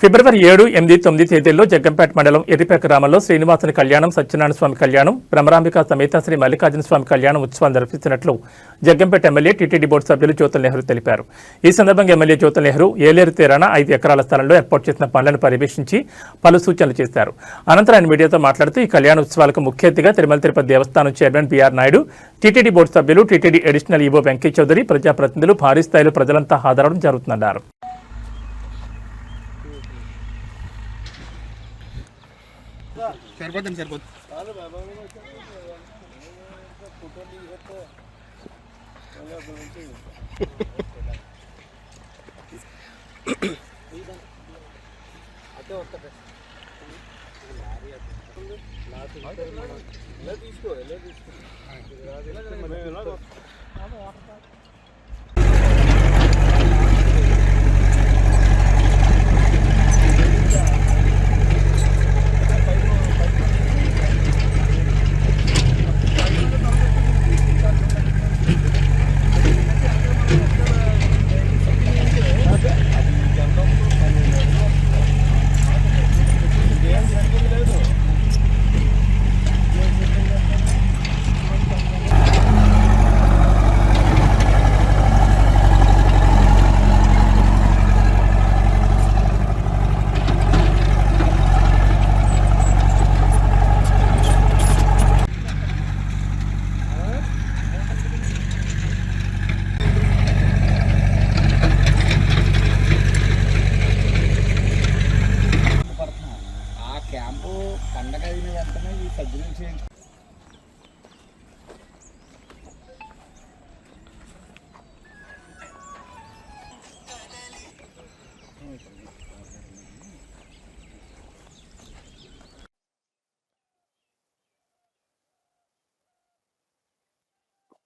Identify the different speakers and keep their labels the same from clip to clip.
Speaker 1: ఫిబ్రవరి ఏడు ఎనిమిది తొమ్మిది తేదీల్లో జగ్గంపేట మండలం ఎర్రిపేట గ్రామంలో శ్రీనివాసుని కళ్యాణం సత్యనారాయణ స్వామి కళ్యాణం భ్రమరాంబిక సమేత శ్రీ మల్లికార్జున స్వామి కళ్యాణం ఉత్సవం జరిపిస్తున్నట్లు జగ్గంపేట ఎమ్మెల్యే టీటీడీ బోర్డు సభ్యులు జ్యోతుల నెహ్రూ తెలిపారు. ఈ సందర్భంగా ఎమ్మెల్యే జ్యోతుల నెహ్రూ ఏలేరు తీరాన ఐదు ఎకరాల స్థలంలో ఏర్పాటు చేసిన పనులను పర్యవేక్షించి పలు సూచనలు చేశారు. అనంతరం ఆయన మీడియాతో మాట్లాడుతూ ఈ కళ్యాణ ఉత్సవాలకు ముఖ్య అతిథిగా Tirumala Tirupati Devasthanam chairman BR Naidu TTD board సభ్యులు TTD additional EO Venkaiah Chowdary ప్రజాప్రతినిధులు భారీ స్థాయిలో ప్రజలంతా హాజరవడం జరుగుతుందన్నారు.
Speaker 2: సరిపోతుంది సరిపోతుంది ఆ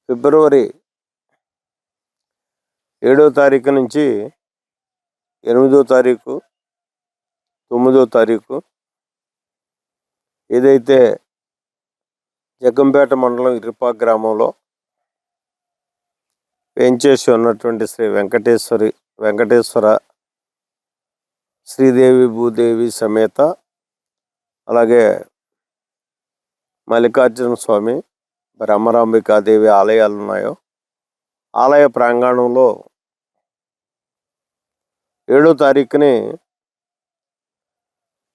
Speaker 3: ఫిబ్రవరి ఏడో తారీఖు నుంచి ఎనిమిదో తారీఖు తొమ్మిదో తారీఖు ఏదైతే జగ్గంపేట మండలం ఇరుపా గ్రామంలో పెంచేసి ఉన్నటువంటి శ్రీ వెంకటేశ్వరి వెంకటేశ్వర శ్రీదేవి భూదేవి సమేత అలాగే మల్లికార్జున స్వామి బ్రహ్మరాంబికాదేవి ఆలయాలు ఉన్నాయో ఆలయ ప్రాంగణంలో ఏడో తారీఖుని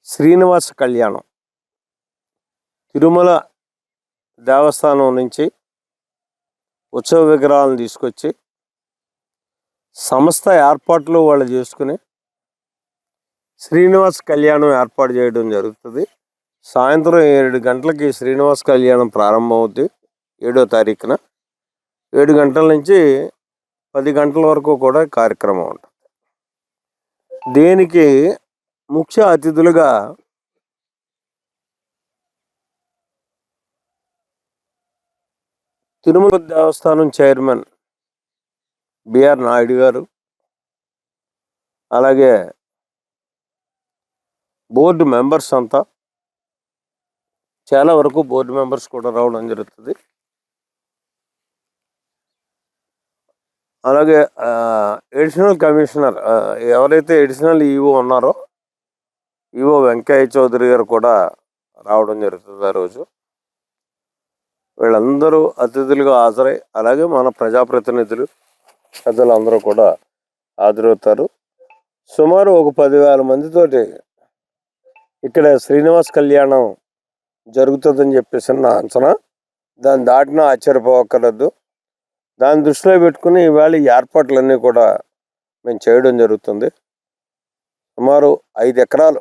Speaker 3: శ్రీనివాస కళ్యాణం. తిరుమల దేవస్థానం నుంచి ఉత్సవ విగ్రహాలను తీసుకొచ్చి సంస్థ ఏర్పాట్లు వాళ్ళు చేసుకుని శ్రీనివాస కళ్యాణం ఏర్పాటు చేయడం జరుగుతుంది. సాయంత్రం ఏడు గంటలకి శ్రీనివాస కళ్యాణం ప్రారంభమవుద్ది. ఏడో తారీఖున ఏడు గంటల నుంచి పది గంటల వరకు కూడా కార్యక్రమం ఉంటుంది. దీనికి ముఖ్య అతిథులుగా తిరుమల దేవస్థానం చైర్మన్ బిఆర్ నాయుడు గారు అలాగే బోర్డు మెంబర్స్ అంతా చాలా వరకు బోర్డు మెంబర్స్ కూడా రావడం జరుగుతుంది. అలాగే ఎడిషనల్ కమిషనర్ ఎవరైతే ఎడిషనల్ ఈఓ ఉన్నారో ఈఓ వెంకయ్య చౌదరి గారు కూడా రావడం జరుగుతుంది ఆ రోజు. వీళ్ళందరూ అతిథులుగా హాజరై అలాగే మన ప్రజాప్రతినిధులు పెద్దలందరూ కూడా హాజరవుతారు. సుమారు ఒక పదివేల మందితోటి ఇక్కడ శ్రీనివాస్ కళ్యాణం జరుగుతుందని చెప్పేసి నా అంచనా. దాన్ని దాటినా ఆశ్చర్యపోవక్కర్లేదు దాన్ని దృష్టిలో పెట్టుకుని ఇవాళ ఈ ఏర్పాట్లన్నీ కూడా మేము చేయడం జరుగుతుంది. సుమారు ఐదు ఎకరాలు